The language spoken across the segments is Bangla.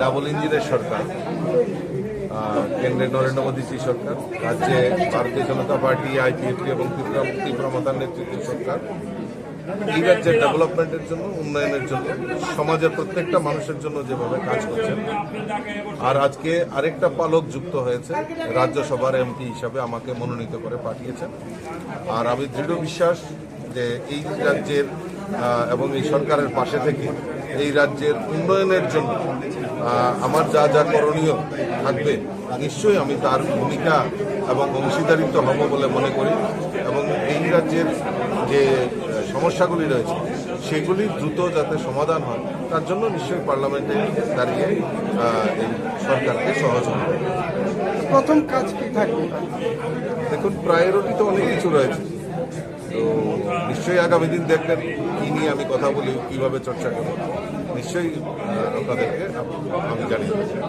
ডাবল ইঞ্জিনের সরকার কেন্দ্রের কেন্দ্রে নরেন্দ্র মোদীজি সরকার, রাজ্যে ভারতীয় জনতা পার্টি, আইপিএফটি এবং ত্রিপুরা ত্রিপুরা নেতৃত্বের সরকার। এই রাজ্যের ডেভেলপমেন্টের জন্য, উন্নয়নের জন্য, সমাজের প্রত্যেকটা মানুষের জন্য যেভাবে কাজ করছেন আর আজকে আরেকটা পালক যুক্ত হয়েছে, রাজ্যসভার এমপি হিসাবে আমাকে মনোনীত করে পাঠিয়েছেন। আর আমি দৃঢ় বিশ্বাস যে এই রাজ্যের এবং এই সরকারের পাশে থেকে এই রাজ্যের উন্নয়নের জন্য আমার যা যা করণীয় থাকবে, নিশ্চয়ই আমি তার ভূমিকা এবং অংশীদারিত্ব হব বলে মনে করি। এবং এই রাজ্যের যে সমস্যাগুলি রয়েছে সেগুলি দ্রুত যাতে সমাধান হয় তার জন্য নিশ্চয়ই পার্লামেন্টে দাঁড়িয়ে এই সরকারকে সহযোগিতা করব। প্রথম কাজ কি থাকবে? দেখুন প্রায়োরিটি তো অনেক কিছু রয়েছে। তো নিশ্চয়ই আগামী দিন দেখবেন কি নিয়ে আমি কথা বলি কীভাবে চর্চা করব। নিশ্চয়ই আপনাদেরকে আমি জানিয়ে দেবো।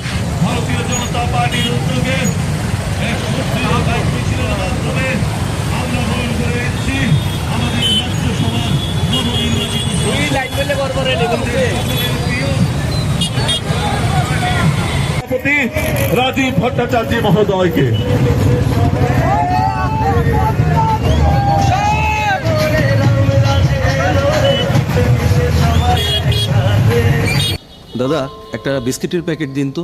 জনতা পার্টির উদ্যোগে বাইক মিছিলের মাধ্যমে আমরা গ্রহণ করে এসেছি। আমাদের রাজ্যসভার নবনির্বাচিত সভাপতি রাজীব ভট্টাচার্য মহোদয়কে। দাদা একটা বিস্কিটের প্যাকেট দিন তো।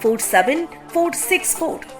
47464